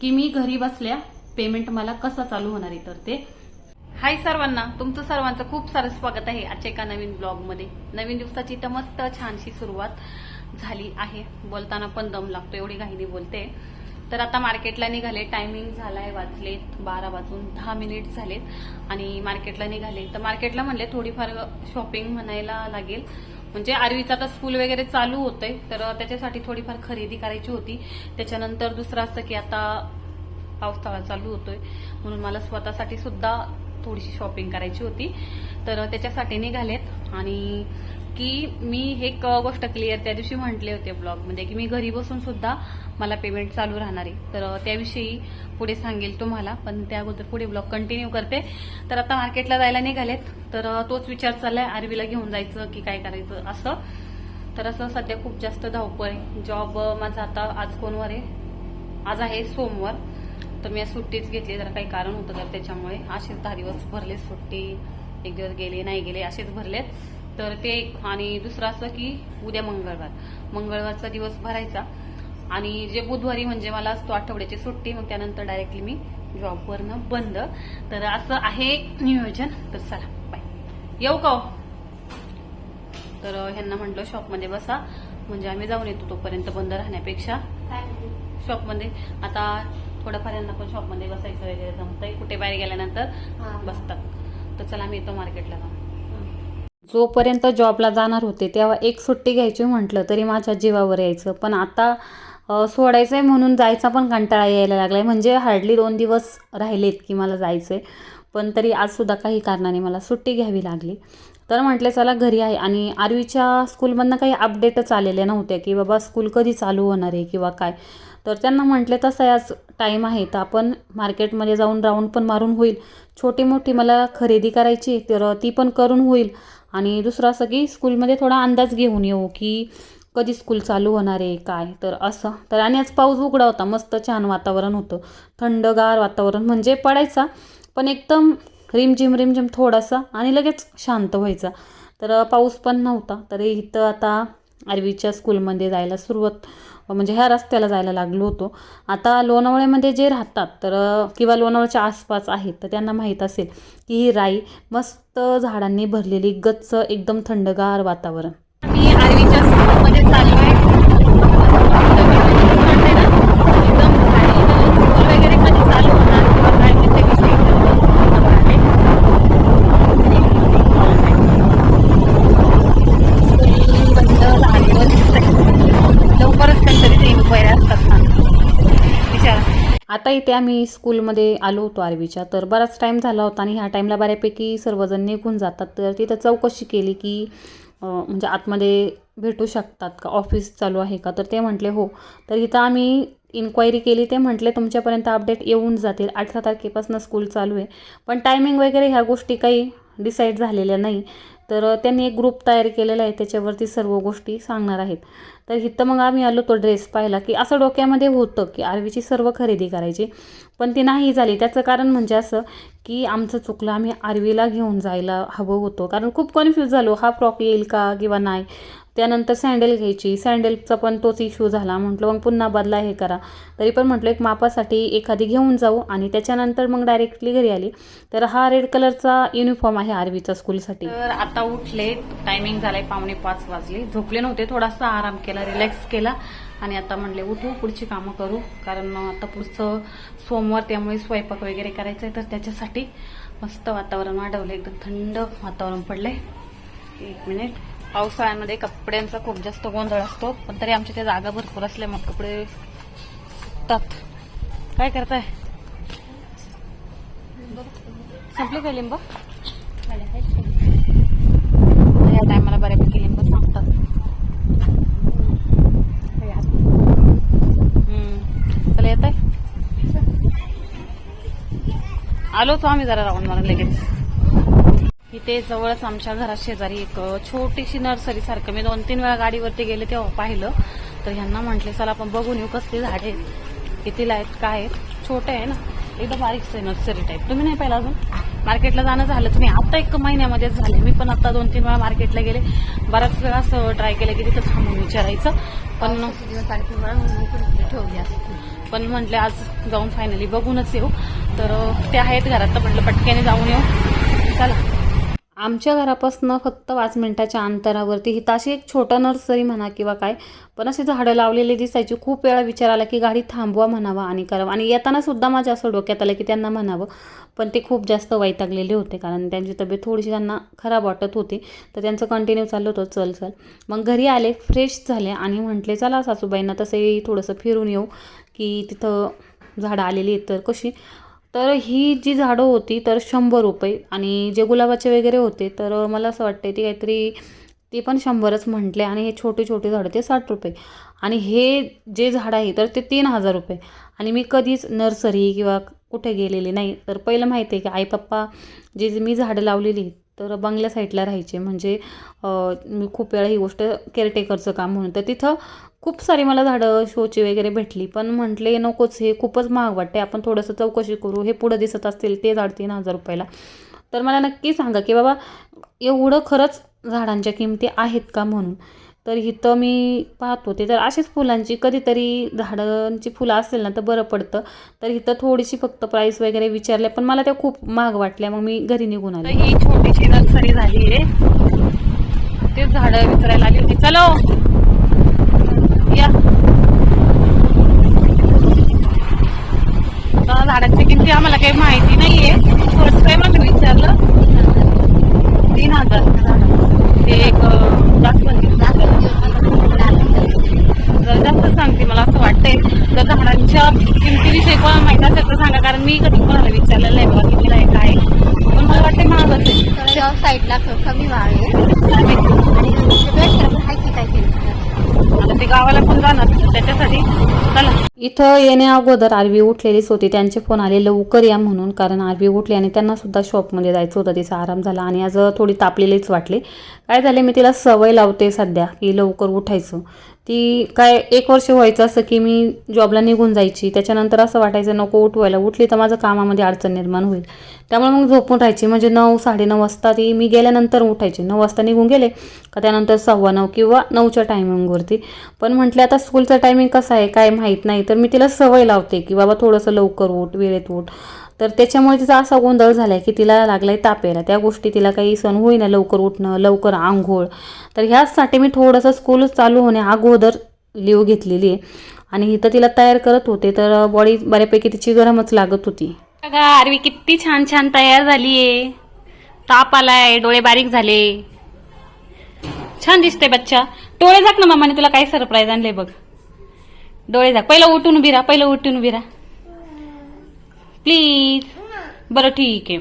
की मी घरी बसल्या पेमेंट मला कसं चालू होणार आहे तर ते. हाय सर्वांना तुमचं सर्वांचं खूप सारं स्वागत आहे आजच्या एका नवीन ब्लॉगमध्ये नवीन दिवसाची तर मस्त छानशी सुरुवात झाली आहे. बोलताना पण दम लागतो एवढी घाईने बोलते. तर आता मार्केटला निघाले टायमिंग झालाय वाजलेत बारा वाजून दहा मिनिट झालेत. आणि मार्केटला निघाले. तर मार्केटला म्हणले थोडीफार शॉपिंग म्हणायला लागेल. म्हणजे आरवीचा आता स्कूल वगैरे चालू होतंय तर त्याच्यासाठी थोडीफार खरेदी करायची होती. त्याच्यानंतर दुसरं असं की आता पावसाळा चालू होतोय म्हणून मला स्वतःसाठी सुद्धा थोडीशी शॉपिंग करायची होती. तर त्याच्यासाठी निघालेत आणि की मी हे एक गोष्ट क्लिअर त्या दिवशी म्हटले होते ब्लॉगमध्ये की मी घरी बसून सुद्धा मला पेमेंट चालू राहणार आहे. तर त्याविषयी पुढे सांगेल तुम्हाला पण त्या अगोदर पुढे ब्लॉग कंटिन्यू करते. तर आता मार्केटला जायला निघालेत. तर तोच विचार चाललाय आरवीला घेऊन जायचं की काय करायचं असं. तर असं सध्या खूप जास्त धावपळ आहे. जॉब माझा आता आज कोणवर आहे? आज आहे सोमवार. तर मी आज सुट्टीच घेतली जरा काही कारण होतं तर त्याच्यामुळे. असेच दहा दिवस भरले सुट्टी. एक दिवस गेले नाही गेले असेच भरलेत. तर ते एक आणि दुसरं असं की उद्या मंगळवार. मंगळवारचा दिवस भरायचा. आणि जे बुधवारी म्हणजे मला असतो आठवड्याची सुट्टी मग त्यानंतर डायरेक्टली मी जॉबवरनं बंद. तर असं आहे नियोजन. तर चला बाय येऊ का हो? तर ह्यांना म्हटलं शॉपमध्ये बसा. म्हणजे आम्ही जाऊन येतो तोपर्यंत बंद राहण्यापेक्षा. शॉपमध्ये आता थोडंफार यांना पण शॉपमध्ये बसायचं वगैरे जमतंय. कुठे बाहेर गेल्यानंतर बसतात. तर चला मी येतो मार्केटला जाऊन. जोपर्यंत जॉबला जाणार होते तेव्हा एक सुट्टी घ्यायची म्हटलं तरी माझ्या जीवावर यायचं. पण आता सोडायचं आहे म्हणून जायचा पण कंटाळा यायला लागला आहे म्हणजे हार्डली दोन दिवस राहिलेत की मला जायचं आहे पण तरी आजसुद्धा काही कारणाने मला सुट्टी घ्यावी लागली. तर म्हटले चला घरी आहे. आणि आरवीच्या स्कूलमधनं काही अपडेटच आलेल्या नव्हत्या की बाबा स्कूल कधी चालू होणार आहे किंवा काय. तर त्यांना म्हटले तसं आज टाईम आहे तर आपण मार्केटमध्ये जाऊन राऊंड पण मारून होईल. छोटी मोठी मला खरेदी करायची तर ती पण करून होईल. आणि दुसरं असं की स्कूलमध्ये थोडा अंदाज घेऊन येऊ की कधी स्कूल चालू होणार आहे काय? तर असं. तर आणि आज पाऊस उघडा होता मस्त छान वातावरण होतं. थंडगार वातावरण म्हणजे पडायचा पण एकदम रिमझिम रिमझिम थोडासा आणि लगेच शांत व्हायचा. तर पाऊस पण नव्हता. तर इथं आता आरवीच्या स्कूलमध्ये जायला सुरुवात म्हणजे ह्या रस्त्याला जायला लागलो होतो. आता लोणावळ्यामध्ये जे राहतात तर किंवा लोणावळ्याच्या आसपास आहेत तर त्यांना माहीत असेल की ही राई मस्त झाडांनी भरलेली गच्च एकदम थंडगार वातावरण मी आरवीच्या स्कूलमध्ये चाललोय एकदम स्कूल वगैरे कधी चालू होणार किंवा काय त्याच्याविषयी बंद झालेलं दिसतंय लवकरच काहीतरी ते इन्क्वायरी असतात ना विचारा आता इथे आम्ही स्कूलमध्ये आलो होतो आरवीच्या तर बराच टाईम झाला होता आणि ह्या टाईमला बऱ्यापैकी सर्वजण निघून जातात. तर तिथं चौकशी केली की म्हणजे आतमध्ये भेटू शकतात का? ऑफिस चालू आहे का? तर ते म्हटले हो. तर इथं आम्ही इन्क्वायरी केली ते म्हटले तुमच्यापर्यंत अपडेट येऊन जातील. अठरा तारखेपासून स्कूल चालू आहे. पण टायमिंग वगैरे ह्या गोष्टी काही डिसाईड झालेल्या नाही. तर त्यांनी एक ग्रुप तयार केलेला आहे त्याच्यावरती सर्व गोष्टी सांगणार आहेत. तर इथं मग आम्ही आलो तो ड्रेस पाहिला की असं डोक्यामध्ये होतं की आरवीची सर्व खरेदी करायची पण ती नाही झाली. त्याचं कारण म्हणजे असं की आमचं चुकलं आम्ही आरवीला घेऊन जायला हवं होतं. कारण खूप कन्फ्यूज झालो हा फ्रॉक येईल का किंवा नाही. त्यानंतर सँडल घ्यायची. सँडलचा पण तोच इश्यू झाला. म्हटलं मग पुन्हा बदला हे करा. तरी पण म्हटलं एक मापासाठी एखादी घेऊन जाऊ. आणि त्याच्यानंतर मग डायरेक्टली घरी आली. तर हा रेड कलरचा युनिफॉर्म आहे आरवीचा स्कूलसाठी तर आता उठले. टायमिंग झालाय पावणे पाच वाजले. झोपले नव्हते. थोडासा आराम केला रिलॅक्स केला. आणि आता म्हणले उठू पुढची कामं करू. कारण आता पुढचं सोमवार त्यामुळे स्वयंपाक वगैरे करायचं आहे तर त्याच्यासाठी मस्त वातावरण वाढवलं. एकदम थंड वातावरण पडलंय. एक मिनिट पावसाळ्यामध्ये कपड्यांचा खूप जास्त गोंधळ असतो पण तरी आमच्या त्या जागा भरपूर असल्यामुळे कपडे सुकतात. काय करताय? संपले काय लिंब? या टायमाला बऱ्यापैकी लिंब संपतात. चला येत आहे आलोच आम्ही जरा राहून मला लगेच. इथे जवळच आमच्या घरात शेजारी एक छोटीशी नर्सरी सारखं. मी दोन तीन वेळा गाडीवरती गेले तेव्हा पाहिलं. तर ह्यांना म्हटले चला आपण बघून येऊ कसली झाडे कितीला आहेत काय आहेत. छोटे आहे ना. एकदम बारीकच आहे नर्सरी टाईप तुम्ही नाही पाहिलं अजून? मार्केटला जाणं झालंच नाही. आता एक महिन्यामध्येच झाले. मी पण आता दोन तीन वेळा मार्केटला गेले. बराच वेळा असं ट्राय केलं की तिथं थांबून विचारायचं. पण पण ठेवली असते. पण म्हटले आज जाऊन फायनली बघूनच येऊ. तर ते आहेत घरात. तर म्हटलं पटक्याने जाऊन येऊ. आमच्या घरापासून फक्त पाच मिनटाच्या अंतरावरती. ही तशी एक छोटा नर्सरी म्हणा किंवा काय पण अशी झाडं लावलेली दिसायची. खूप वेळा विचार आला की गाडी थांबवा म्हणावा आणि करावा. आणि येताना सुद्धा माझ्या असं डोक्यात आलं की त्यांना म्हणावं. पण ते खूप जास्त वैतागलेले होते कारण त्यांची तब्येत थोडीशी त्यांना खराब वाटत होती. तर त्यांचं कंटिन्यू चाललं होतं चल चल. मग घरी आले फ्रेश झाले आणि म्हटले चला सासूबाईंना तसंही थोडंसं फिरून येऊ की तिथं झाडं आलेली आहेत तर कशी? तर ही जी झाडं होती तर शंभर रुपये. आणि जे गुलाबाचे वगैरे होते तर मला असं वाटतं ती काहीतरी ते पण शंभरच म्हटले. आणि हे छोटे छोटे झाडं ते साठ रुपये. आणि हे जे झाड आहे तर ते तीन हजार रुपये. आणि मी कधीच नर्सरी किंवा कुठे गेलेली नाही. तर पहिलं माहिती आहे की आई पप्पा जे मी झाडं लावलेली तर बंगल्या साईडला राहायचे. म्हणजे मी खूप वेळा ही गोष्ट केअरटेकरचं काम म्हणून. तर तिथं खूप सारी मला झाडं शोची वगैरे भेटली पण म्हटले नकोच हे खूपच महाग वाटते आपण थोडंसं चौकशी करू हे पुढं दिसत असतील ते झाड तीन हजार रुपयाला. तर मला नक्की सांगा की बाबा एवढं खरंच झाडांच्या किमती आहेत का म्हणून? तर इथं मी पाहत होते तर अशीच फुलांची कधीतरी झाडांची फुलं असेल ना तर बरं पडतं. तर इथं थोडीशी फक्त प्राईस वगैरे विचारल्या पण मला त्या खूप महाग वाटल्या मग मी घरी निघून आले. ही छोटीशी नर्सरी झाली आहे. ते झाडं विचारायला आली होती. चलो! या आता झाडांची किमती आम्हाला काही माहिती नाहीये. फर्स्ट टाइम आम्ही विचारलं. तीन हजार. ते एक जरा जास्त सांगते मला असं वाटतंय. तर झाडांच्या किमतीविषयी कोणाला माहिती असेल तर सांगा कारण मी कधी कोणाला विचारलेलं नाही बघा कितीला आहे काय आहे. पण मला वाटतंय महाग असेल साईडला कमी भाव आहे. आता ते गावाला पण जाणार. त्याच्यासाठी चला. इथं येण्या अगोदर आरवी उठलेलीच होती. त्यांचे फोन आले लवकर या म्हणून. कारण आरवी उठली आणि त्यांना सुद्धा शॉपमध्ये जायचं होतं. तिचा आराम झाला आणि आज थोडी तापलेलीच वाटली. काय झाले? मी तिला सवय लावते सध्या की लवकर उठायचं. ती काय एक वर्ष व्हायचं असं की मी जॉबला निघून जायची. त्याच्यानंतर असं वाटायचं नको उठवायला. उठली तर माझं कामामध्ये अडचण निर्माण होईल. त्यामुळे मग झोपून राहायची म्हणजे नऊ साडेनऊ वाजता ती मी गेल्यानंतर उठायची. नऊ वाजता निघून गेले का त्यानंतर सव्वा नऊ किंवा नऊच्या टायमिंगवरती पण म्हटलं आता स्कूलचं टायमिंग कसं आहे? काय माहीत नाही. तर मी तिला सवय लावते की बाबा थोडंसं लवकर उठ वेळेत उठ. तर त्याच्यामुळे तिचा असा गोंधळ झाला आहे की तिला लागलाय ताप यायला त्या गोष्टी तिला काही सण होईना लवकर उठणं लवकर आंघोळ. तर ह्याचसाठी मी थोडंसं स्कूल चालू होण्या अगोदर लिव घेतलेली आहे. आणि इथं तिला तयार करत होते तर बॉडी बऱ्यापैकी तिची गरमच लागत होती. बघा आरवी किती छान छान तयार झाली आहे ताप आलाय डोळे बारीक झाले. छान दिसते बच्चा. डोळे झाक ना मामाने तुला काय सरप्राईज आणले बघ. डोळे झाक. पहिलं उठून उभी राहा पहिलं उठून उभी राहा. प्लीज. बरं ठीक आहे.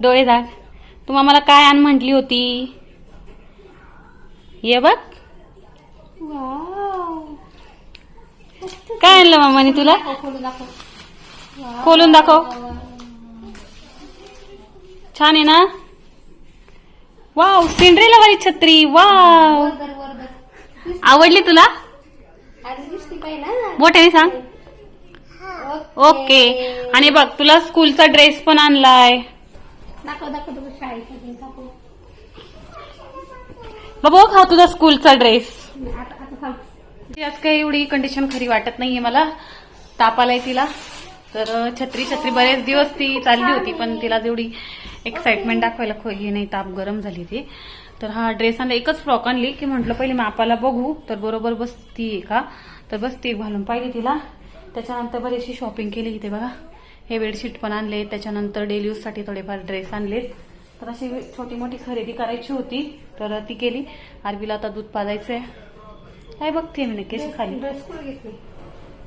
डोळे झाक. तू मला काय आण म्हटली होती? ये बघ. काय आणलं मामाने तुला? खोलून दाखव. छान आहे ना? वाव सिंड्रेला वाली छत्री. वाव. आवडली तुला? मोठ्याने सांग. ओके. आणि बघ तुला स्कूलचा ड्रेस पण आणलाय. दाखव दाखव दाखव शाळेसाठी दाखव. बाबा खा तुझा स्कूलचा ड्रेस. आज काही एवढी कंडिशन खरी वाटत नाहीये मला. ताप आलाय तिला. तर छत्री छत्री बरेच दिवस ती चालली होती पण तिला जेवढी एक्साइटमेंट दाखवायला हे नाही ताप गरम झाली ती. तर हा ड्रेस आणला एकच फ्रॉक आणली की म्हटलं पहिले मापाला बघू. तर बरोबर बसती का? तर बसती घालून पाहिली तिला. त्याच्यानंतर बरीचशी शॉपिंग केली इथे बघा. हे बेडशीट पण आणले त्याच्यानंतर डेली यूजसाठी थोडेफार ड्रेस आणले. तर अशी छोटी मोठी खरेदी करायची होती तर ती केली. आरबीला आता दूध पाजायचंय. काय बघते मी नक्कीच खाली.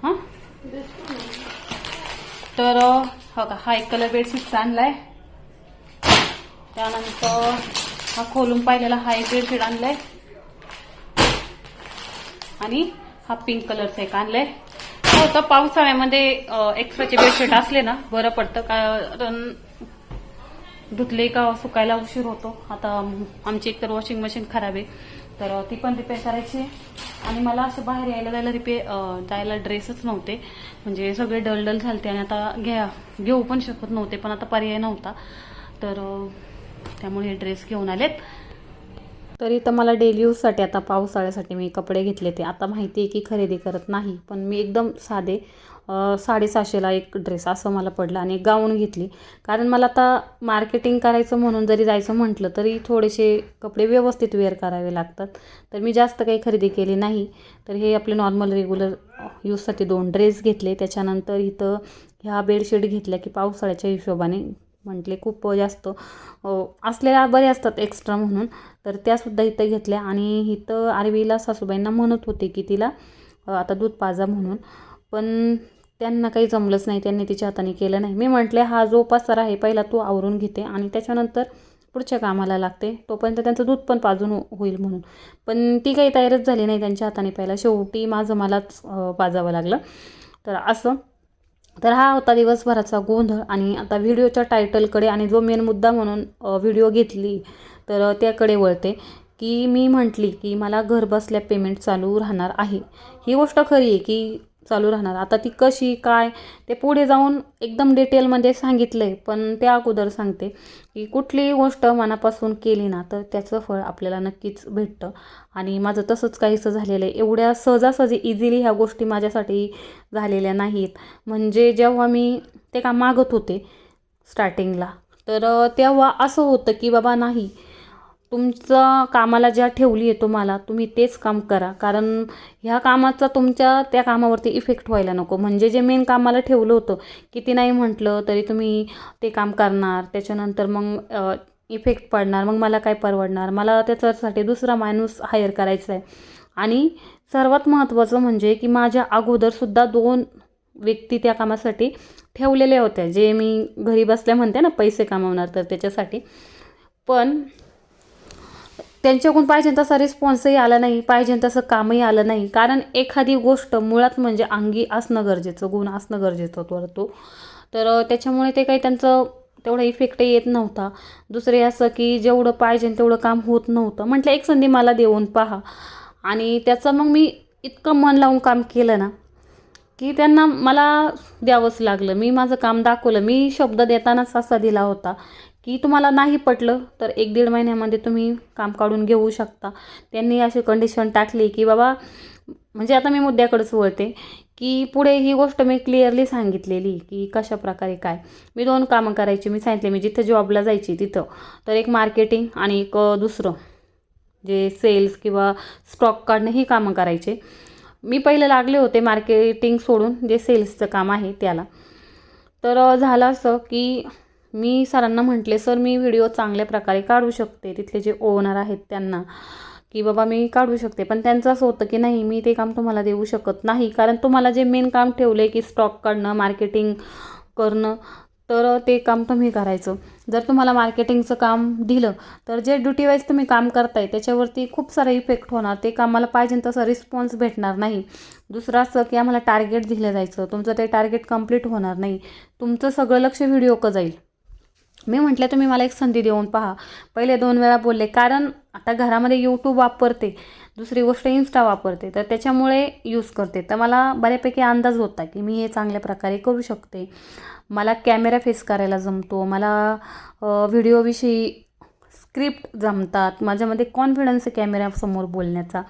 हा? तर हो का हा एक कलर बेडशीट आणलाय. त्यानंतर हा खोलून पाहिलेला हा एक बेडशीट आणलाय. आणि हा पिंक कलरचा एक आणलाय. हो तर पावसाळ्यामध्ये एक्स्ट्राचे बेडशीट असले ना बरं पडतं. कारण धुतले का सुकायला उशीर होतो. आता आमची एक तर वॉशिंग मशीन खराब आहे. तर ती पण रिपेअर करायची आहे. आणि मला असं बाहेर यायला जायला रिपेअर जायला ड्रेसच नव्हते. म्हणजे सगळे डलडल झालते आणि आता घ्या घेऊ पण शकत नव्हते पण आता पर्याय नव्हता. तर त्यामुळे हे ड्रेस घेऊन आलेत. तरी तर मला डेली यूजसाठी आता पावसाळ्यासाठी मी कपडे घेतले ते. आता माहिती आहे की खरेदी करत नाही पण मी एकदम साधे साडेसहाशेला एक ड्रेस असं मला पडलं आणि एक गाऊन घेतली. कारण मला आता मार्केटिंग करायचं म्हणून जरी जायचं म्हटलं तरी थोडेसे कपडे व्यवस्थित वेअर करावे लागतात. तर मी जास्त काही खरेदी केली नाही. तर हे आपले नॉर्मल रेग्युलर यूजसाठी दोन ड्रेस घेतले. त्याच्यानंतर इथं ह्या बेडशीट घेतल्या की पावसाळ्याच्या हिशोबाने म्हटले खूप जास्त असलेल्या बऱ्या असतात एक्स्ट्रा म्हणून. तर त्यासुद्धा इथं घेतल्या आणि इथं आरवीला सासूबाईंना म्हणत होते की तिला आता दूध पाजा म्हणून. पण त्यांना काही जमलंच नाही त्यांनी तिच्या हाताने केलं नाही. मी म्हटले हा जो पसारा आहे पहिला तो आवरून घेते आणि त्याच्यानंतर पुढच्या कामाला लागते. तोपर्यंत त्यांचं दूध पण पाजून हो-, होईल म्हणून. पण ती काही तयारच झाली नाही त्यांच्या हाताने पहिला शेवटी माझं मलाच पाजावं लागलं. तर असं तर हा होता दिवसभराचा गोंधळ आणि आता व्हिडिओच्या टायटलकडे आणि जो मेन मुद्दा म्हणून व्हिडिओ घेतली तर त्याकडे वळते की मी म्हटली की मला घर बसल्या पेमेंट चालू राहणार आहे. ही गोष्ट खरी आहे की चालू राहणार. आता ती कशी काय ते पुढे जाऊन एकदम डिटेलमध्ये सांगितलं आहे पण त्या अगोदर सांगते की कुठलीही गोष्ट मनापासून केली ना तर त्याचं फळ आपल्याला नक्कीच भेटतं. आणि माझं तसंच काहीसं झालेलं आहे. एवढ्या सहजासहजी इझिली ह्या गोष्टी माझ्यासाठी झालेल्या नाहीत. म्हणजे जेव्हा मी ते काम मागत होते स्टार्टिंगला तर तेव्हा असं होतं की बाबा नाही तुमचं कामाला ज्या ठेवली आहे तुम्हाला तुम्ही तेच काम करा. कारण ह्या कामाचा तुमच्या त्या कामावरती इफेक्ट व्हायला नको. म्हणजे जे मेन कामाला ठेवलं होतं किती नाही म्हटलं तरी तुम्ही ते काम करणार. त्याच्यानंतर मग इफेक्ट पडणार. मग मला काय परवडणार? मला त्याच्यासाठी दुसरा माणूस हायर करायचा आहे. आणि सर्वात महत्त्वाचं म्हणजे की माझ्या अगोदरसुद्धा दोन व्यक्ती त्या कामासाठी ठेवलेल्या होत्या. जे मी घरी बसल्या म्हणते ना पैसे कमावणार तर त्याच्यासाठी. पण त्यांच्याकडून पाहिजे तसा रिस्पॉन्सही आला नाही पाहिजे तसं कामही आलं नाही. कारण एखादी गोष्ट मुळात म्हणजे अंगी असणं गरजेचं गुण असणं गरजेचं वरतो तर त्याच्यामुळे ते काही त्यांचं तेवढा इफेक्टही येत नव्हता. दुसरे असं की जेवढं पाहिजे तेवढं काम होत नव्हतं. म्हटलं एक संधी मला देऊन पहा. आणि त्याचं मग मी इतकं मन लावून काम केलं ना की त्यांना मला द्यावंच लागलं. मी माझं काम दाखवलं. मी शब्द देतानाच असा दिला होता की तुम्हाला नाही पटलं तर एक दीड महिन्यामध्ये तुम्ही काम काढून घेऊ शकता. त्यांनी अशी कंडिशन टाकली की बाबा म्हणजे आता मी मुद्द्याकडेच वळते की पुढे ही गोष्ट मी क्लिअरली सांगितलेली की कशा प्रकारे काय. मी दोन कामं करायची मी सांगितले मी जिथं जॉबला जायची तिथं. तर एक मार्केटिंग आणि एक दुसरं जे सेल्स किंवा स्टॉक काढणं ही कामं करायचे. मी पहिले लागले होते मार्केटिंग सोडून जे सेल्सचं काम आहे त्याला. तर झालं असं की मी सरांना म्हटले सर मी व्हिडिओ चांगल्या प्रकारे काढू शकते. तिथले जे ओनर आहेत त्यांना की बाबा मी काढू शकते. पण त्यांचं असं होतं की नाही मी ते काम तुम्हाला देऊ शकत नाही. कारण तुम्हाला जे मेन काम ठेवलं आहे की स्टॉक काढणं मार्केटिंग करणं तर ते काम तुम्ही करायचं. जर तुम्हाला मार्केटिंगचं काम दिलं तर जे ड्युटी वाईज तुम्ही काम करताय त्याच्यावरती खूप सारा इफेक्ट होणार. ते कामाला पाहिजे तसा रिस्पॉन्स भेटणार नाही. दुसरं असं की आम्हाला टार्गेट दिलं जायचं. तुमचं ते टार्गेट कंप्लीट होणार नाही. तुमचं सगळं लक्ष व्हिडिओ जाईल. मी म्हटलं तुम्ही मला एक संधी देऊन पहा. पहिले दोन वेळा बोलले कारण आता घरामध्ये यूट्यूब वापरते दुसरी गोष्ट इन्स्टा वापरते तर त्याच्यामुळे यूज करते. तर मला बऱ्यापैकी अंदाज होता की मी हे चांगल्या प्रकारे करू शकते. मला कॅमेरा फेस करायला जमतो मला व्हिडिओविषयी स्क्रिप्ट जमतात माझ्यामध्ये कॉन्फिडन्स आहे कॅमेऱ्यासमोर बोलण्याचा.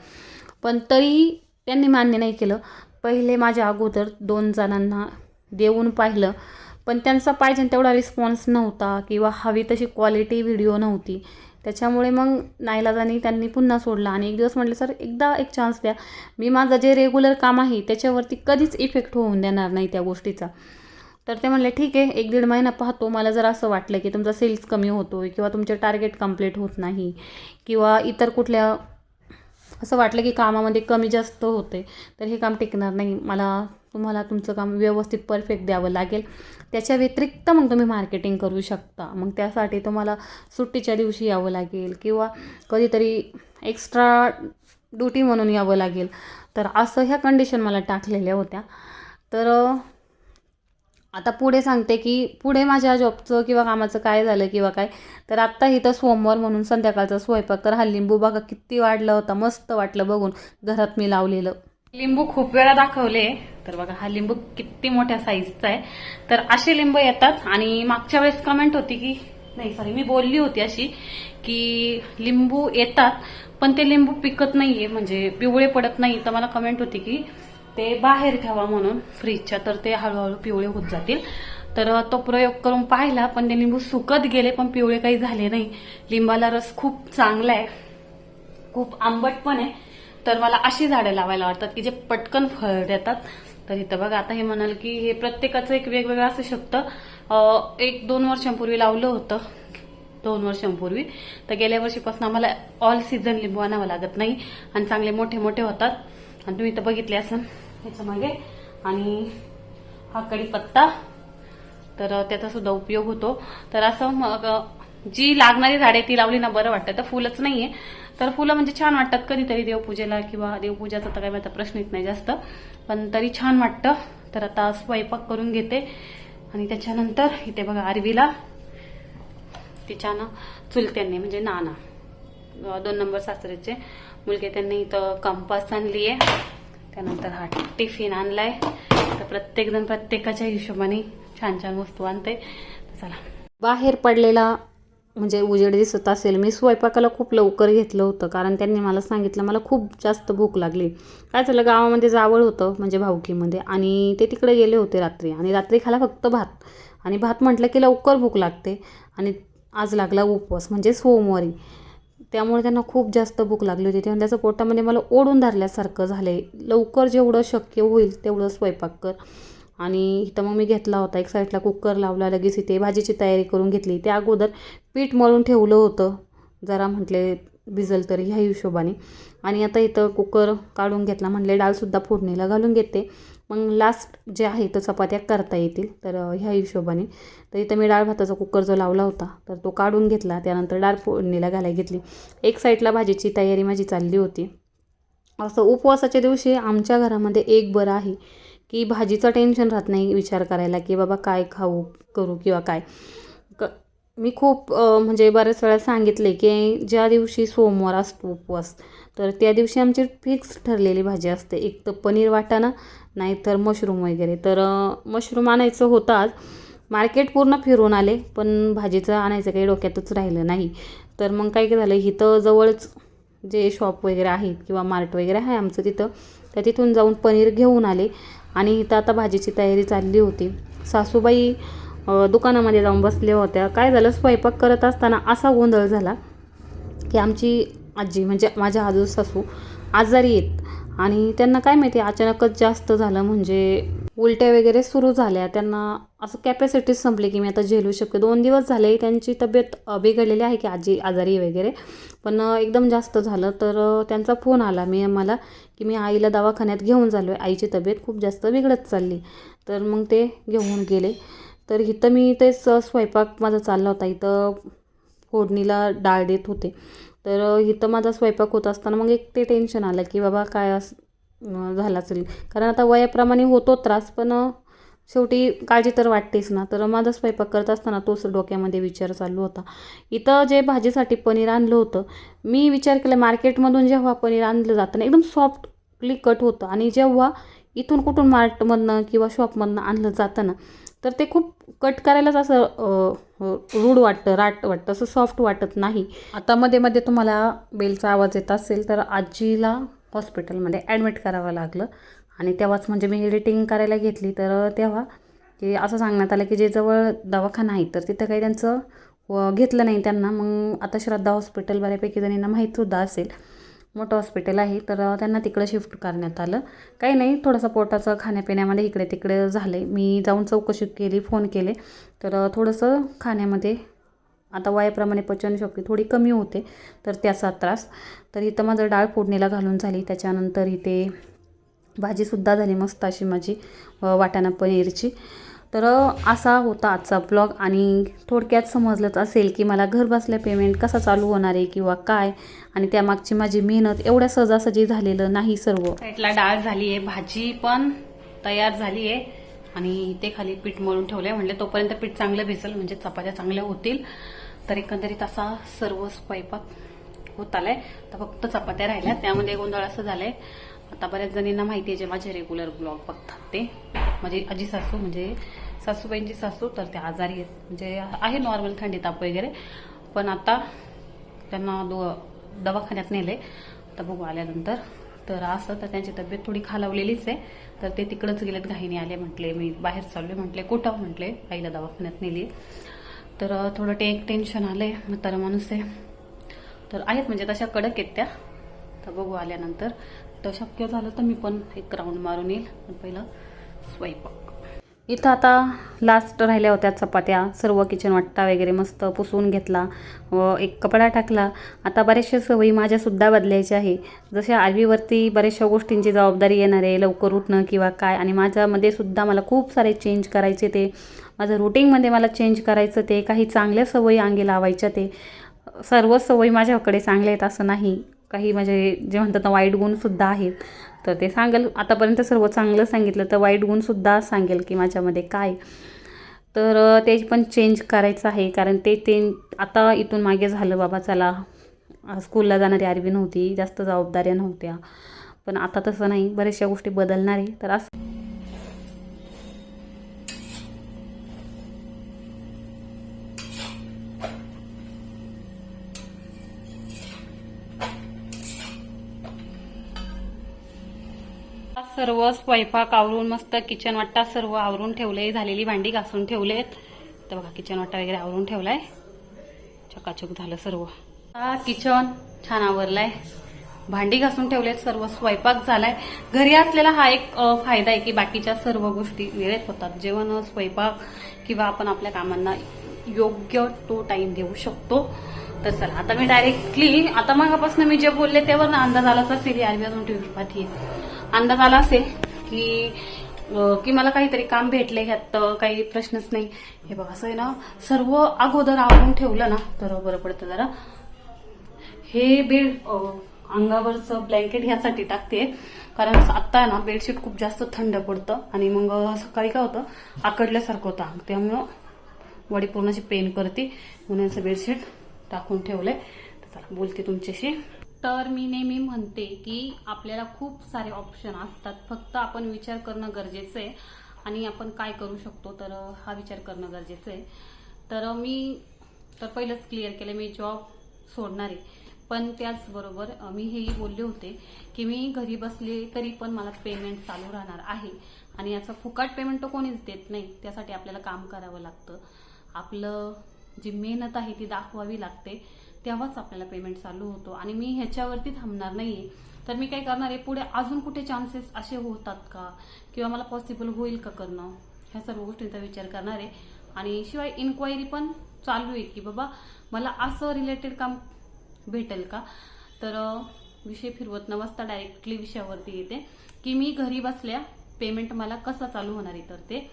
पण तरीही त्यांनी मान्य नाही केलं. पहिले माझ्या अगोदर दोन जणांना देऊन पाहिलं. पण त्यांचा पाहिजे तेवढा रिस्पॉन्स नव्हता किंवा हवी तशी क्वालिटी व्हिडिओ नव्हती. त्याच्यामुळे मग नाईलाजाने त्यांनी पुन्हा सोडला आणि एक दिवस म्हटलं सर एकदा एक चान्स द्या. मी माझं जे रेग्युलर काम आहे त्याच्यावरती कधीच इफेक्ट होऊन देणार नाही त्या गोष्टीचा. तर ते म्हणले ठीक आहे एक दीड महिना पाहतो. मला जर असं वाटलं की तुमचा सेल्स कमी होतो आहे किंवा तुमचे टार्गेट कंप्लीट होत नाही किंवा इतर कुठल्या असं वाटलं की कामामध्ये कमी जास्त होते तर हे काम टिकणार नाही. मला तुम्हाला तुमचं काम व्यवस्थित परफेक्ट द्यावं लागेल. त्याच्या व्यतिरिक्त मग तुम्ही मार्केटिंग करू शकता. मग त्यासाठी तुम्हाला सुट्टीच्या दिवशी यावं लागेल किंवा कधीतरी एक्स्ट्रा ड्युटी म्हणून यावं लागेल. तर असं ह्या कंडिशन मला टाकलेल्या होत्या. तर आता पुढे सांगते की पुढे माझ्या जॉबचं किंवा कामाचं काय झालं किंवा काय तर आत्ता इथं सोमवार म्हणून संध्याकाळचा स्वयंपाक. तर हा लिंबू बघा किती वाढला होता. मस्त वाटलं बघून घरात मी लावलेलं. लिंबू खूप वेळा दाखवले. तर बघा हा लिंबू किती मोठ्या साईजचा आहे. तर असे लिंबू येतात आणि मागच्या वेळेस कमेंट होती की नाही सॉरी मी बोलली होती अशी की लिंबू येतात पण ते लिंबू पिकत नाहीये म्हणजे पिवळे पडत नाही. तर मला कमेंट होती की ते बाहेर घ्यावा म्हणून फ्रीजच्या तर ते हळूहळू पिवळे होत जातील. तर तो प्रयोग करून पाहिला पण ते लिंबू सुकत गेले पण पिवळे काही झाले नाही. लिंबाला रस खूप चांगला आहे. खूप आंबट पण आहे. तर मला अशी झाडं लावायला आवडतात की जे पटकन फळ देतात. तर इथं बघा आता हे म्हणाल की हे प्रत्येकाचं एक वेगवेगळं असू शकतं. एक दोन वर्षांपूर्वी लावलं होतं. दोन वर्षांपूर्वी. तर गेल्या वर्षीपासून आम्हाला ऑल सीझन लिंबू आणावं लागत नाही आणि चांगले मोठे मोठे होतात. आणि तुम्ही इथं बघितले असं ह्याच्या मागे. आणि हा कढीपत्ता. तर त्याचा सुद्धा उपयोग होतो. तर असं मग जी लागणारी झाडे ती लावली ना बरं वाटतं. तर फुलंच नाहीये. तर फुलं म्हणजे छान वाटतात कधीतरी देवपूजेला किंवा देवपूजाचा तर काही माझा प्रश्न येत नाही जास्त. पण तरी छान वाटतं. तर आता स्वयंपाक करून घेते. आणि त्याच्यानंतर इथे बघा आरवीला तिच्यानं चुलत्यांनी म्हणजे नाना दोन नंबर सासऱ्याचे मुलगे त्यांनी इथं कंपास आणली आहे. त्यानंतर हा टिफिन आणलाय. तर प्रत्येक जण प्रत्येकाच्या हिशोबाने छान छान वस्तू आणते चला. बाहेर पडलेला म्हणजे उजेड दिसत असेल. मी स्वयंपाकाला खूप लवकर घेतलं होतं कारण त्यांनी मला सांगितलं मला खूप जास्त भूक लागली. काय झालं गावामध्ये जावळ होतं म्हणजे भाऊकीमध्ये आणि ते तिकडे गेले होते रात्री. आणि रात्री खाला फक्त भात. आणि भात म्हटलं की लवकर भूक लागते. आणि आज लागला उपवास म्हणजे सोमवारी. त्यामुळे त्यांना खूप जास्त भूक लागली होती. तेव्हा त्याचं पोटामध्ये मला ओढून धरल्यासारखं झालं आहे लवकर जेवढं शक्य होईल तेवढं स्वयंपाक कर. आणि इथं मग मी घेतला होता. एक साईडला कुकर लावला लगेच इथे भाजीची तयारी करून घेतली. त्या अगोदर पीठ मळून ठेवलं होतं. जरा म्हटले भिजल तरी ह्या हिशोबाने. आणि आता इथं कुकर काढून घेतला. म्हटले डाळसुद्धा फोडणीला घालून घेते. मग लास्ट जे आहे तर चपात्या करता येतील. तर ह्या हिशोबाने. तर इथं मी डाळ भाताचा कुकर जो लावला होता तर तो काढून घेतला. त्यानंतर डाळ फोडणीला घालायला घेतली. एक साईडला भाजीची तयारी माझी चालली होती. असं उपवासाच्या दिवशी आमच्या घरामध्ये एक बरं आहे. की भाजीचं टेन्शन राहत नाही विचार करायला की बाबा काय खाऊ करू किंवा काय. क मी खूप म्हणजे बऱ्याच वेळा सांगितले की ज्या दिवशी सोमवार असतो उपवास तर त्या दिवशी आमची फिक्स ठरलेली भाजी असते. एक तर पनीर वाटाणा नाहीतर मशरूम वगैरे. तर मशरूम आणायचं होतं आज. मार्केट पूर्ण फिरून आले पण भाजीचं आणायचं काही डोक्यातच राहिलं नाही. तर मग काय काय झालं इथं जवळच जे शॉप वगैरे आहेत किंवा मार्ट वगैरे आहे आमचं तिथं तर तिथून जाऊन पनीर घेऊन आले. आणि इथं आता भाजीची तयारी चालली होती. सासूबाई दुकानामध्ये जाऊन बसल्या होत्या. काय झालं? स्वयंपाक करत असताना असा गोंधळ झाला की आमची आजी म्हणजे माझ्या आजू सासू आजारी आहेत. आणि त्यांना काय माहिती अचानकच जास्त झालं म्हणजे उलट्या वगैरे सुरू झाल्या. त्यांना असं कॅपॅसिटीच संपली की मी आता झेलू शकते. दोन दिवस झाले त्यांची तब्येत बिघडलेली आहे की आजी आजारी वगैरे. पण एकदम जास्त झालं. तर त्यांचा फोन आला मी मला की मी आईला दवाखान्यात घेऊन झालो आहे आईची तब्येत खूप जास्त बिघडत चालली. तर मग ते घेऊन गेले. तर इथं मी तेच स्वयंपाक माझा चालला होता. इथं फोडणीला डाळ देत होते. तर इथं माझा स्वयंपाक होत असताना मग एक ते टेन्शन आलं की बाबा काय असं झाला असेल. कारण आता वयाप्रमाणे होतो त्रास पण शेवटी काळजी तर वाटतेच ना. तर माझा स्वयंपाक करत असताना तोच डोक्यामध्ये विचार चालू होता. इथं जे भाजीसाठी पनीर आणलं होतं मी विचार केला मार्केटमधून जेव्हा पनीर आणलं जातं ना एकदम सॉफ्टली कट होतं. आणि जेव्हा इथून कुठून मार्टमधनं किंवा शॉपमधनं आणलं जातं ना तर ते खूप कट करायलाच असं रूढ वाटतं राट वाटतं. असं सॉफ्ट वाटत नाही. आता मध्ये मध्ये तुम्हाला बेलचा आवाज येत असेल तर आजीला हॉस्पिटलमध्ये ॲडमिट करावं लागलं. आणि तेव्हाच म्हणजे मी एडिटिंग करायला घेतली. तर तेव्हा की असं सांगण्यात आलं की जे जवळ दवाखाना आहे तर तिथं काही त्यांचं व घेतलं नाही त्यांना. मग आता श्रद्धा हॉस्पिटल बऱ्यापैकी जणींना माहीतसुद्धा असेल. मोठं हॉस्पिटल आहे तर त्यांना तिकडं शिफ्ट करण्यात आलं. काही नाही थोडंसं पोटाचं खाण्यापिण्यामध्ये इकडे तिकडे झालं आहे मी जाऊन चौकशी केली फोन केले. तर थोडंसं खाण्यामध्ये आता वयाप्रमाणे पचनशक्ती थोडी कमी होते तर त्याचा त्रास. तर इथं माझं डाळ फोडणीला घालून झाली. त्याच्यानंतर इथे भाजीसुद्धा झाली मस्त अशी माझी वाटाणा पनीरची. तर असा होता आजचा ब्लॉग. आणि थोडक्यात समजलंच असेल की मला घर बसल्या पेमेंट कसा चालू होणार आहे किंवा काय. आणि त्यामागची माझी मेहनत एवढ्या सहजासहजी झालेलं नाही सर्व. साईडला डाळ झाली आहे भाजी पण तयार झाली आहे. आणि ते खाली पीठ मळून ठेवलंय. म्हणले तोपर्यंत पीठ चांगलं भिजल म्हणजे चपात्या चांगल्या होतील. तर एकंदरीत असा सर्व स्वयंपाक होत आलाय. तर फक्त चपात्या राहिल्या. त्यामध्ये गोंधळ असं झालंय. आता बऱ्याच जणींना माहिती आहे जे माझे रेग्युलर ब्लॉग बघतात ते. माझी आजी सासू म्हणजे सासूबाईंची सासू तर ते आजारी आहेत. म्हणजे आहे नॉर्मल थंडी ताप वगैरे. पण आता त्यांना दो दवाखान्यात नेले तर बघू आल्यानंतर. तर असं तर त्यांची तब्येत थोडी खालावलेलीच आहे. तर ते तिकडंच गेलेत. घाईने आले म्हटले. मी बाहेर चालले म्हटले. कुठं म्हटले. आईला दवाखान्यात नेली तर थोडं ते एक टेन्शन आलंय म्हातारा माणूस आहे तर आहेत म्हणजे तशा कडक आहेत त्या. तर बघू आल्यानंतर. तर शक्य झालं तर मी पण एक राऊंड मारून येईल. पण पहिलं स्वयंपाक. इथं आता लास्ट राहिल्या होत्या चपात्या. सर्व किचन वाट्टा वगैरे मस्त पुसून घेतला. व एक कपडा टाकला. आता बऱ्याचशा सवयी माझ्यासुद्धा बदलायच्या आहे. जशा आरवीवरती बऱ्याचशा गोष्टींची जबाबदारी येणार आहे लवकर उठणं किंवा काय. आणि माझ्यामध्ये सुद्धा मला खूप सारे चेंज करायचे ते. माझं रुटीनमध्ये मला चेंज करायचं ते काही चांगल्या सवयी अंगी लावायच्या ते. सर्व सवयी माझ्याकडे चांगल्या आहेत असं नाही. काही माझे जे म्हणतात ना वाईट गुणसुद्धा आहेत. तर ते सांगेल. आतापर्यंत सर्व चांगलं सांगितलं तर वाईट गुणसुद्धा सांगेल की माझ्यामध्ये काय. तर ते पण चेंज करायचं आहे. कारण ते ते आता इथून मागे झालं बाबा चला. स्कूलला जाणारी आरवी नव्हती जास्त जबाबदाऱ्या नव्हत्या. पण आता तसं नाही. बऱ्याचशा गोष्टी बदलणार आहे. तर असं सर्व स्वयंपाक आवरून मस्त किचन वाट्टा सर्व आवरून ठेवले झालेली भांडी घासून ठेवलेत. तर बघा किचन वाट्टा वगैरे आवरून ठेवलाय. चकाचक झालं सर्व. हा किचन छान आवरलाय. भांडी घासून ठेवलेत सर्व स्वयंपाक झालाय. घरी असलेला हा एक फायदा आहे की बाकीच्या सर्व गोष्टी वेळेत होतात. जेवण स्वयंपाक किंवा आपण आपल्या कामांना योग्य तो टाइम देऊ शकतो. तर चला आता मी डायरेक्टली आता मगापासून मी जे बोलले त्यावर अंदाज आलाच असेल. आरबी अजून टीव्ही पाहतीये अंदाज आला असेल की की मला काहीतरी काम भेटले ह्यात काही प्रश्नच नाही. हे बघा असं आहे ना सर्व अगोदर आवरून ठेवलं ना तर बरं पडतं जरा. हे बेड अंगावरचं ब्लँकेट ह्यासाठी टाकते कारण आत्ता ना बेडशीट खूप जास्त थंड पडतं. आणि मग सकाळी काय होतं आकडल्यासारखं होतं. अंग त्यामुळं वडी पूर्ण अशी पेन करते. म्हणून याचं बेडशीट टाकून ठेवलंय. चला बोलते तुमच्याशी. तर मी नेहमी म्हणते की आपल्याला खूप सारे ऑप्शन असतात. फक्त आपण विचार करणं गरजेचं आहे. आणि आपण काय करू शकतो तर हा विचार करणं गरजेचं आहे. तर मी तर पहिलंच क्लिअर केलं मी जॉब सोडणार आहे. पण त्याचबरोबर मी हेही बोलले होते की मी घरी बसले तरी पण मला पेमेंट चालू राहणार आहे. आणि याचं फुकट पेमेंट तर कोणीच देत नाही. त्यासाठी आपल्याला काम करावं लागतं. आपलं जी मेहनत आहे ती दाखवावी लागते. तेव्हाच आपल्याला पेमेंट चालू होतो. आणि मी ह्याच्यावरती थांबणार नाहीये. तर मी काय करणार आहे पुढे अजून कुठे चान्सेस असे होतात का? किंवा मला पॉसिबल होईल का करणं? ह्या सर्व गोष्टींचा विचार करणार आहे. आणि शिवाय इन्क्वायरी पण चालू आहे की बाबा मला असं रिलेटेड काम भेटेल का? तर विषय फिरवत न वाजता डायरेक्टली विषयावरती येते. की मी घरी बसल्या पेमेंट मला कसं चालू होणार आहे? तर ते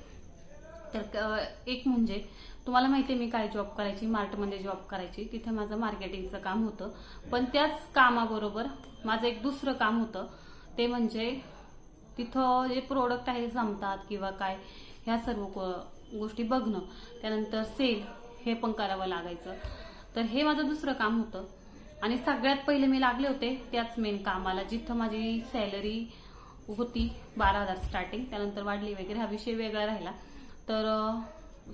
तर एक म्हणजे तुम्हाला माहिती आहे मी काय जॉब करायची? मार्टमध्ये जॉब करायची. तिथे माझं मार्केटिंगचं काम होतं. पण त्याच कामाबरोबर माझं एक दुसरं काम होतं. ते म्हणजे तिथं जे प्रोडक्ट आहे जमतात किंवा काय ह्या सर्व गोष्टी बघणं. त्यानंतर सेल हे पण करावं लागायचं. तर हे माझं दुसरं काम होतं. आणि सगळ्यात पहिले मी लागले होते त्याच मेन कामाला जिथं माझी सॅलरी होती बारा हजार स्टार्टिंग त्यानंतर वाढली वगैरे. हा विषय वेगळा राहिला. तर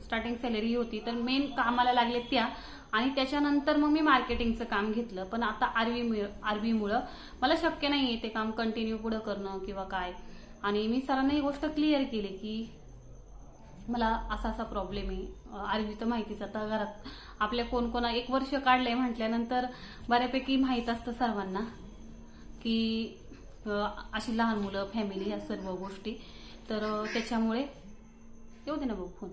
स्टार्टिंग सॅलरी होती. तर मेन कामाला लागले त्या. आणि त्याच्यानंतर मग मी मार्केटिंगचं काम घेतलं. पण आता आरवी आरवीमुळं मला शक्य नाही आहे ते काम कंटिन्यू पुढं करणं किंवा काय. आणि मी सरांना ही गोष्ट क्लिअर केली की मला असा असा प्रॉब्लेम आहे. आरवी तर माहितीच आता घरात आपल्या कोण कोणा एक वर्ष काढलंय म्हटल्यानंतर बऱ्यापैकी माहीत असतं सर्वांना की अशी लहान मुलं फॅमिली ह्या सर्व गोष्टी. तर त्याच्यामुळे येऊ दे ना बघ फोन.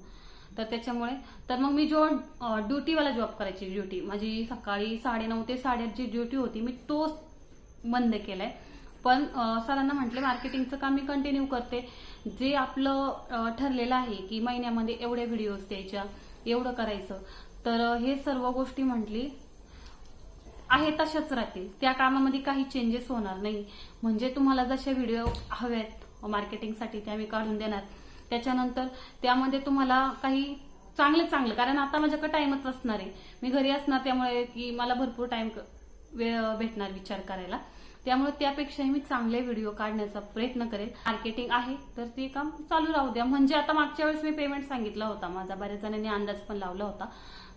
तर त्याच्यामुळे तर मग मी जो ड्युटीवाला जॉब करायची ड्युटी माझी सकाळी साडेनऊ ते साडेआठ जी ड्युटी होती मी तो बंद केलाय. पण सरांना म्हटले मार्केटिंगचं काम मी कंटिन्यू करते. जे आपलं ठरलेलं आहे की महिन्यामध्ये एवढ्या व्हिडिओज द्यायच्या एवढं करायचं. तर हे सर्व गोष्टी म्हटली आहे तशाच राहतील. त्या कामामध्ये काही चेंजेस होणार नाही. म्हणजे तुम्हाला जशा व्हिडिओ हव्यात मार्केटिंगसाठी त्या मी काढून देणार. त्याच्यानंतर त्यामध्ये तुम्हाला काही चांगलं चांगलं कारण आता माझ्याकडे टाइमच असणार आहे. मी घरी असणार त्यामुळे की मला भरपूर टाइम वेळ भेटणार विचार करायला. त्यामुळे त्यापेक्षाही मी चांगले व्हिडिओ काढण्याचा प्रयत्न करेल. मार्केटिंग आहे तर ते काम चालू राहू द्या. म्हणजे आता मागच्या वेळेस मी पेमेंट सांगितला होता. माझा बऱ्याच जणांनी अंदाज पण लावला होता.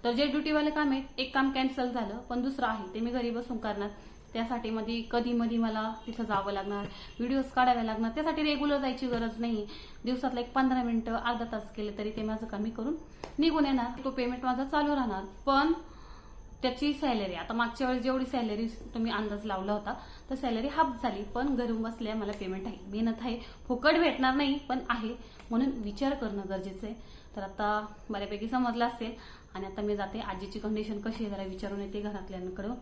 तर जे ड्युटीवाले काम आहे एक काम कॅन्सल झालं पण दुसरं आहे ते मी घरी बसून करणार. त्यासाठी मध्ये कधी मधी मला तिथं जावं लागणार व्हिडिओज काढावे लागणार त्यासाठी रेग्युलर जायची गरज नाही. दिवसातला एक पंधरा मिनिटं अर्धा तास केले तरी ते माझं कमी करून निघून येणार. तो पेमेंट माझा चालू राहणार. पण त्याची सॅलरी आता मागच्या वेळेस जेवढी सॅलरी तुम्ही अंदाज लावला होता तर सॅलरी हाफ झाली. पण घरून बसल्या मला पेमेंट आहे. मेहनत आहे. फुकट भेटणार नाही पण आहे. म्हणून विचार करणं गरजेचं आहे. तर आता बऱ्यापैकी समजलं असेल. आणि आता मी जाते. आजीची कंडिशन कशी आहे जरा विचारून येते घरातल्यांकडं.